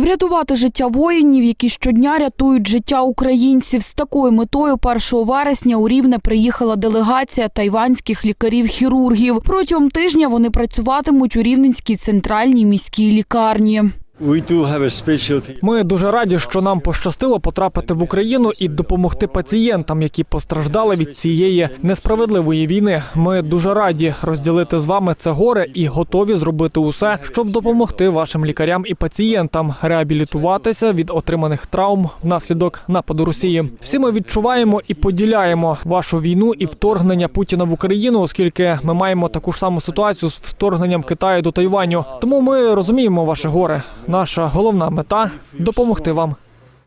Врятувати життя воїнів, які щодня рятують життя українців. З такою метою 1 вересня у Рівне приїхала делегація тайванських лікарів-хірургів. Протягом тижня вони працюватимуть у Рівненській центральній міській лікарні. Ми дуже раді, що нам пощастило потрапити в Україну і допомогти пацієнтам, які постраждали від цієї несправедливої війни. Ми дуже раді розділити з вами це горе і готові зробити усе, щоб допомогти вашим лікарям і пацієнтам реабілітуватися від отриманих травм внаслідок нападу Росії. Всі ми відчуваємо і поділяємо вашу війну і вторгнення Путіна в Україну, оскільки ми маємо таку ж саму ситуацію з вторгненням Китаю до Тайваню. Тому ми розуміємо ваше горе. Наша головна мета допомогти вам.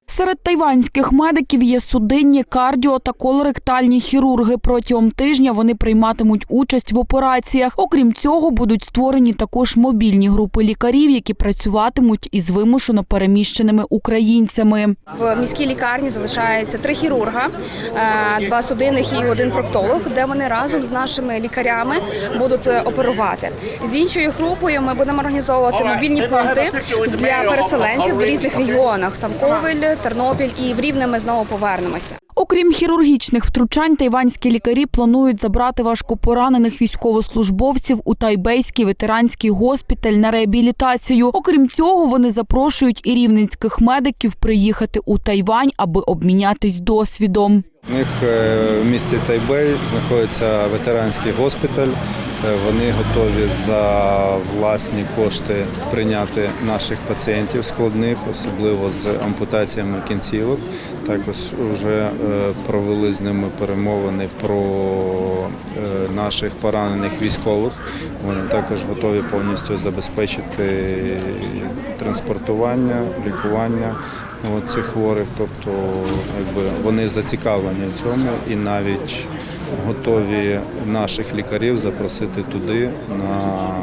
Серед тайванських медиків є судинні, кардіо та колоректальні хірурги. Протягом тижня вони прийматимуть участь в операціях. Окрім цього, будуть створені також мобільні групи лікарів, які працюватимуть із вимушено переміщеними українцями. В міській лікарні залишається три хірурга, е, два судинних і один проктолог, де вони разом з нашими лікарями будуть е, оперувати. З іншою групою ми будемо організовувати мобільні пункти для переселенців в різних регіонах. Там Ковель, Тернопіль і в Рівне ми знову повернемося. Окрім хірургічних втручань, тайванські лікарі планують забрати важкопоранених військовослужбовців у тайбейський ветеранський госпіталь на реабілітацію. Окрім цього, вони запрошують і рівненських медиків приїхати у Тайвань, аби обмінятись досвідом. У них е, в місті Тайбей знаходиться ветеранський госпіталь. Е, Вони готові за власні кошти прийняти наших пацієнтів складних, особливо з ампутаціями кінцівок. Також вже провели з ними перемовини про е, наших поранених військових. Вони також готові повністю забезпечити транспортування, лікування цих хворих. Тобто якби, вони зацікавлені в цьому і навіть готові наших лікарів запросити туди на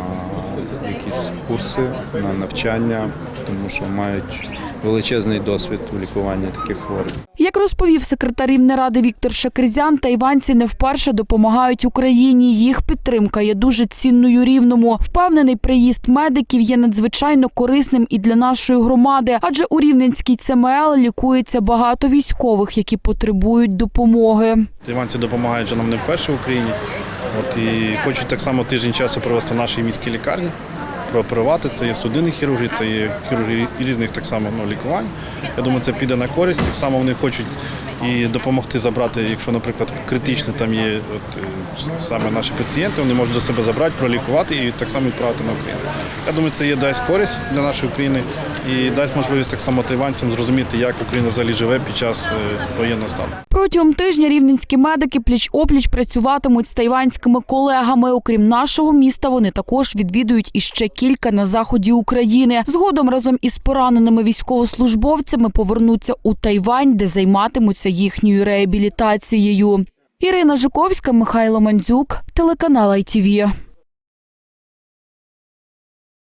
якісь курси, на навчання, тому що мають величезний досвід у лікуванні таких хворих. Як розповів секретар Рівнеради Віктор Шакризян, тайванці не вперше допомагають Україні. Їх підтримка є дуже цінною рівному. Впевнений, приїзд медиків є надзвичайно корисним і для нашої громади, адже у Рівненській ЦМЛ лікується багато військових, які потребують допомоги. Тайванці допомагають же нам не вперше в Україні. От і хочуть так само тиждень часу провести в нашій міській лікарні, прооперувати. Це є судинні хірурги, та є хірурги різних так само ну, лікувань. Я думаю, це піде на користь. Так само вони хочуть і допомогти забрати, якщо, наприклад, критично там є от, е, саме наші пацієнти, вони можуть до себе забрати, пролікувати і так само відправити на Україну. Я думаю, це є дасть користь для нашої України і дасть можливість так само тайванцям зрозуміти, як Україна взагалі живе під час е, воєнного стану. Протягом тижня рівненські медики пліч-опліч працюватимуть з тайванськими колегами. Окрім нашого міста, вони також відвідують іще кілька на заході України. Згодом разом із пораненими військовослужбовцями повернуться у Тайвань, де займатимуться їхньою реабілітацією. Ірина Жуковська, Михайло Мандзюк, телеканал ITV.